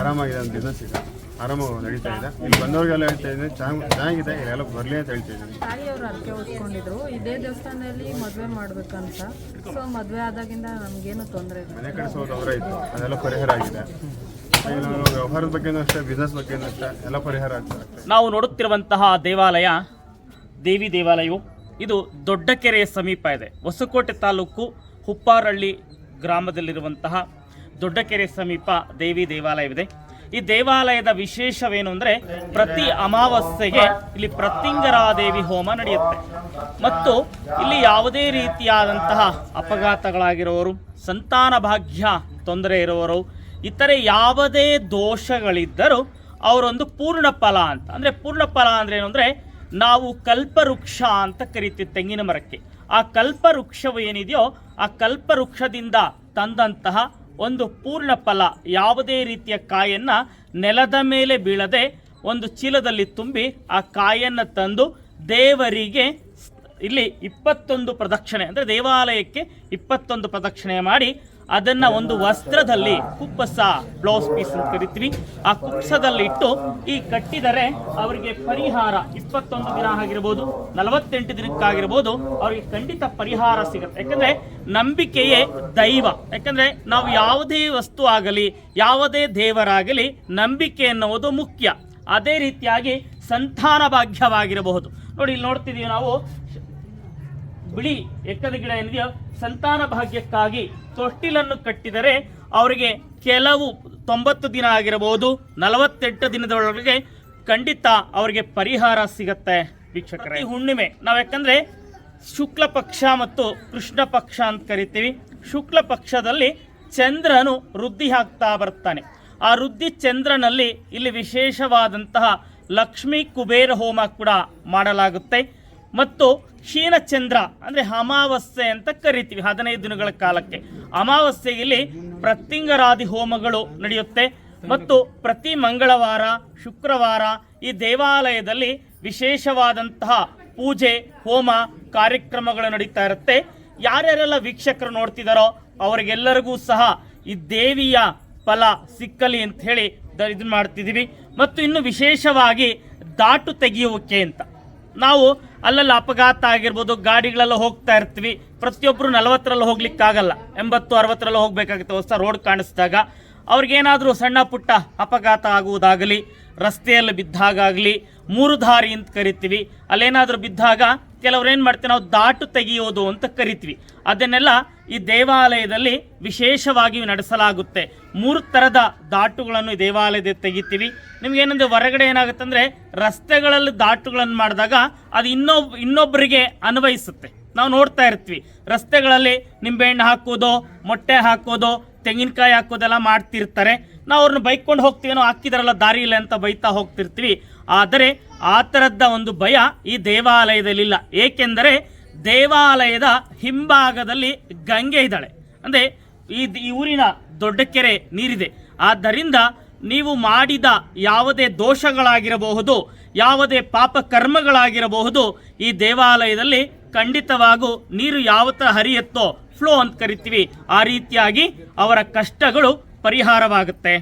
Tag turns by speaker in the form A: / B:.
A: ಆರಾಮಾಗಿದೆ ಅಂತ ಬಿಸ್ನೆಸ್ ಈಗ ಆರಾಮಾಗಿ ನಡೀತಾ ಇದೆ. ಇಲ್ಲಿ ಬಂದವ್ರಿಗೆಲ್ಲ ಹೇಳ್ತಾ ಇದ್ದೀನಿ ಚೆನ್ನಾಗಿ ಚೆನ್ನಾಗಿದೆ ಎಲ್ಲ ಬರಲಿ ಅಂತ ಹೇಳ್ತಾ ಇದ್ದೀನಿ.
B: ತಾಯಿಯವರು ಅರ್ಕೆ ಓದ್ಕೊಂಡಿದ್ರು ಇದೇ ದೇವಸ್ಥಾನದಲ್ಲಿ ಮದುವೆ ಮಾಡ್ಬೇಕಂತ. ಸೊ ಮದುವೆ ಆದಾಗಿಂದ ನಮಗೇನು ತೊಂದರೆ ಇಲ್ಲ.
A: ಮನೆ ಕಡೆ ಅವರೇ ಇತ್ತು. ಅದೆಲ್ಲ ಪರಿಹಾರ ಆಗಿದೆ. ವ್ಯವಹಾರದ ಬಗ್ಗೆನೂ ಅಷ್ಟೇ ಬಿಸ್ನೆಸ್ ಬಗ್ಗೆನೂ ಅಷ್ಟೇ ಎಲ್ಲ ಪರಿಹಾರ ಆಗ್ತದೆ
C: ನಾವು ನೋಡುತ್ತಿರುವಂತಹ ದೇವಾಲಯ ದೇವಿ ದೇವಾಲಯವು ಇದು ದೊಡ್ಡ ಕೆರೆಯ ಸಮೀಪ ಇದೆ. ಹೊಸಕೋಟೆ ತಾಲೂಕು ಹುಪ್ಪಾರಳ್ಳಿ ಗ್ರಾಮದಲ್ಲಿರುವಂತಹ ದೊಡ್ಡಕೆರೆ ಸಮೀಪ ದೇವಿ ದೇವಾಲಯವಿದೆ. ಈ ದೇವಾಲಯದ ವಿಶೇಷವೇನು ಅಂದರೆ ಪ್ರತಿ ಅಮಾವಾಸ್ಯೆಗೆ ಇಲ್ಲಿ ಪ್ರತ್ಯಂಗರಾದೇವಿ ಹೋಮ ನಡೆಯುತ್ತೆ. ಮತ್ತು ಇಲ್ಲಿ ಯಾವುದೇ ರೀತಿಯಾದಂತಹ ಅಪಘಾತಗಳಾಗಿರೋರು, ಸಂತಾನ ಭಾಗ್ಯ ತೊಂದರೆ ಇರುವವರು ಇತರೆ ಯಾವುದೇ ದೋಷಗಳಿದ್ದರೂ ಅವರೊಂದು ಪೂರ್ಣ ಫಲ ಅಂತ. ಅಂದರೆ ಪೂರ್ಣ ಫಲ ಅಂದ್ರೆ ಏನು ಅಂದರೆ ನಾವು ಕಲ್ಪವೃಕ್ಷ ಅಂತ ಕರಿತೀವಿ ತೆಂಗಿನ ಮರಕ್ಕೆ. ಆ ಕಲ್ಪವೃಕ್ಷವು ಏನಿದೆಯೋ ಆ ಕಲ್ಪವೃಕ್ಷದಿಂದ ತಂದಂತಹ ಒಂದು ಪೂರ್ಣ ಫಲ, ಯಾವುದೇ ರೀತಿಯ ಕಾಯನ್ನು ನೆಲದ ಮೇಲೆ ಬೀಳದೆ ಒಂದು ಚೀಲದಲ್ಲಿ ತುಂಬಿ ಆ ಕಾಯನ್ನು ತಂದು ದೇವರಿಗೆ ಇಲ್ಲಿ ಇಪ್ಪತ್ತೊಂದು ಪ್ರದಕ್ಷಿಣೆ, ಅಂದರೆ ದೇವಾಲಯಕ್ಕೆ ಇಪ್ಪತ್ತೊಂದು ಪ್ರದಕ್ಷಿಣೆ ಮಾಡಿ ಅದನ್ನು ಒಂದು ವಸ್ತ್ರದಲ್ಲಿ ಕುಪ್ಪಸ, ಬ್ಲೌಸ್ ಪೀಸ್ ಅಂತ ಕರಿತೀವಿ. ಆ ಕುಪ್ಪಸದಲ್ಲಿ ಇಟ್ಟು ಈ ಕಟ್ಟಿದರೆ ಅವರಿಗೆ ಪರಿಹಾರ. ಇಪ್ಪತ್ತೊಂದು ದಿನ ಆಗಿರ್ಬೋದು, ನಲವತ್ತೆಂಟು ದಿನಕ್ಕಾಗಿರ್ಬೋದು ಅವರಿಗೆ ಖಂಡಿತ ಪರಿಹಾರ ಸಿಗುತ್ತೆ. ಯಾಕಂದ್ರೆ ನಂಬಿಕೆಯೇ ದೈವ. ಯಾಕಂದ್ರೆ ನಾವು ಯಾವುದೇ ವಸ್ತು ಆಗಲಿ, ಯಾವುದೇ ದೇವರಾಗಲಿ ನಂಬಿಕೆ ಎನ್ನುವುದು ಮುಖ್ಯ. ಅದೇ ರೀತಿಯಾಗಿ ಸಂತಾನ ಭಾಗ್ಯವಾಗಿರಬಹುದು. ನೋಡಿ, ಇಲ್ಲಿ ನೋಡ್ತಿದೀವಿ ನಾವು ಬಿಳಿ ಎಕ್ಕದ ಗಿಡ ಏನಿದೆಯೋ ಸಂತಾನ ಭಾಗ್ಯಕ್ಕಾಗಿ ತೊಟ್ಟಿಲನ್ನು ಕಟ್ಟಿದರೆ ಅವರಿಗೆ ಕೆಲವು ತೊಂಬತ್ತು ದಿನ ಆಗಿರಬಹುದು ನಲವತ್ತೆಂಟು ದಿನದೊಳಗೆ ಖಂಡಿತ ಅವರಿಗೆ ಪರಿಹಾರ ಸಿಗತ್ತೆ ವೀಕ್ಷಕರೇ. ಈ ಹುಣ್ಣಿಮೆ ನಾವು ಯಾಕಂದ್ರೆ ಶುಕ್ಲ ಪಕ್ಷ ಮತ್ತು ಕೃಷ್ಣ ಪಕ್ಷ ಅಂತ ಕರಿತೀವಿ. ಶುಕ್ಲ ಪಕ್ಷದಲ್ಲಿ ಚಂದ್ರನು ವೃದ್ಧಿ ಆಗ್ತಾ ಬರ್ತಾನೆ. ಆ ವೃದ್ಧಿ ಚಂದ್ರನಲ್ಲಿ ಇಲ್ಲಿ ವಿಶೇಷವಾದಂತಹ ಲಕ್ಷ್ಮೀ ಕುಬೇರ ಹೋಮ ಕೂಡ ಮಾಡಲಾಗುತ್ತೆ. ಮತ್ತು ಕ್ಷೀಣಚಂದ್ರ ಅಂದರೆ ಅಮಾವಾಸ್ಯೆ ಅಂತ ಕರಿತೀವಿ ಹದಿನೈದು ದಿನಗಳ ಕಾಲಕ್ಕೆ. ಅಮಾವಾಸ್ಯೆಯಲ್ಲಿ ಪ್ರತಿಂಗರಾದಿ ಹೋಮಗಳು ನಡೆಯುತ್ತೆ. ಮತ್ತು ಪ್ರತಿ ಮಂಗಳವಾರ, ಶುಕ್ರವಾರ ಈ ದೇವಾಲಯದಲ್ಲಿ ವಿಶೇಷವಾದಂತಹ ಪೂಜೆ, ಹೋಮ ಕಾರ್ಯಕ್ರಮಗಳು ನಡೀತಾ ಇರುತ್ತೆ. ಯಾರ್ಯಾರೆಲ್ಲ ವೀಕ್ಷಕರು ನೋಡ್ತಿದ್ದಾರೋ ಅವರಿಗೆಲ್ಲರಿಗೂ ಸಹ ಈ ದೇವಿಯ ಫಲ ಸಿಕ್ಕಲಿ ಅಂತ ಹೇಳಿ ಮಾಡ್ತಿದೀವಿ. ಮಾಡ್ತಿದ್ದೀವಿ ಮತ್ತು ಇನ್ನು ವಿಶೇಷವಾಗಿ ದಾಟು ತೆಗೆಯುವಿಕೆ ಅಂತ. ನಾವು ಅಲ್ಲಲ್ಲಿ ಅಪಘಾತ ಆಗಿರ್ಬೋದು, ಗಾಡಿಗಳೆಲ್ಲ ಹೋಗ್ತಾ ಇರ್ತೀವಿ. ಪ್ರತಿಯೊಬ್ಬರು ನಲವತ್ತರಲ್ಲಿ ಹೋಗ್ಲಿಕ್ಕಾಗಲ್ಲ. ಎಂಬತ್ತು, ಅರವತ್ತರಲ್ಲಿ ಹೋಗ್ಬೇಕಾಗುತ್ತೆ. ಹೊಸ ರೋಡ್ ಕಾಣಿಸಿದಾಗ ಅವ್ರಿಗೇನಾದರೂ ಸಣ್ಣ ಪುಟ್ಟ ಅಪಘಾತ ಆಗುವುದಾಗಲಿ, ರಸ್ತೆಯಲ್ಲಿ ಬಿದ್ದಾಗಲಿ ಮೂರು ದಾರಿ ಅಂತ ಕರಿತೀವಿ. ಅಲ್ಲೇನಾದರೂ ಬಿದ್ದಾಗ ಕೆಲವ್ರು ಏನು ಮಾಡ್ತೀವಿ, ನಾವು ದಾಟು ತೆಗೆಯೋದು ಅಂತ ಕರಿತೀವಿ. ಅದನ್ನೆಲ್ಲ ಈ ದೇವಾಲಯದಲ್ಲಿ ವಿಶೇಷವಾಗಿ ನಡೆಸಲಾಗುತ್ತೆ. ಮೂರು ಥರದ ದಾಟುಗಳನ್ನು ಈ ದೇವಾಲಯದ ತೆಗಿತೀವಿ. ನಿಮ್ಗೇನಂದ್ರೆ ಹೊರಗಡೆ ಏನಾಗುತ್ತೆ ಅಂದರೆ, ರಸ್ತೆಗಳಲ್ಲಿ ದಾಟುಗಳನ್ನು ಮಾಡಿದಾಗ ಅದು ಇನ್ನೊಬ್ ಇನ್ನೊಬ್ಬರಿಗೆ ಅನ್ವಯಿಸುತ್ತೆ. ನಾವು ನೋಡ್ತಾ ಇರ್ತೀವಿ, ರಸ್ತೆಗಳಲ್ಲಿ ನಿಂಬೆಹಣ್ಣು ಹಾಕೋದು, ಮೊಟ್ಟೆ ಹಾಕೋದು, ತೆಂಗಿನಕಾಯಿ ಹಾಕೋದೆಲ್ಲ ಮಾಡ್ತಿರ್ತಾರೆ. ನಾವು ಅವ್ರನ್ನ ಬೈಕೊಂಡು ಹೋಗ್ತೀವೇನೋ ಹಾಕಿದಾರಲ್ಲ, ದಾರಿ ಇಲ್ಲ ಅಂತ ಬೈತಾ ಹೋಗ್ತಿರ್ತೀವಿ. ಆದರೆ ಆ ಥರದ ಒಂದು ಭಯ ಈ ದೇವಾಲಯದಲ್ಲಿಲ್ಲ ಏಕೆಂದರೆ ದೇವಾಲಯದ ಹಿಂಭಾಗದಲ್ಲಿ ಗಂಗೆ ಇದ್ದಾಳೆ. ಅಂದರೆ ಈ ಈ ಊರಿನ ದೊಡ್ಡ ಕೆರೆ ನೀರಿದೆ. ಆದ್ದರಿಂದ ನೀವು ಮಾಡಿದ ಯಾವುದೇ ದೋಷಗಳಾಗಿರಬಹುದು, ಯಾವುದೇ ಪಾಪ ಕರ್ಮಗಳಾಗಿರಬಹುದು, ಈ ದೇವಾಲಯದಲ್ಲಿ ಖಂಡಿತವಾಗೂ ನೀರು ಯಾವ ಥರ ಹರಿಯುತ್ತೋ ಫ್ಲೋ ಅಂತ ಕರಿತೀವಿ. ಆ ರೀತಿಯಾಗಿ ಅವರ ಕಷ್ಟಗಳು ಪರಿಹಾರವಾಗುತ್ತೆ.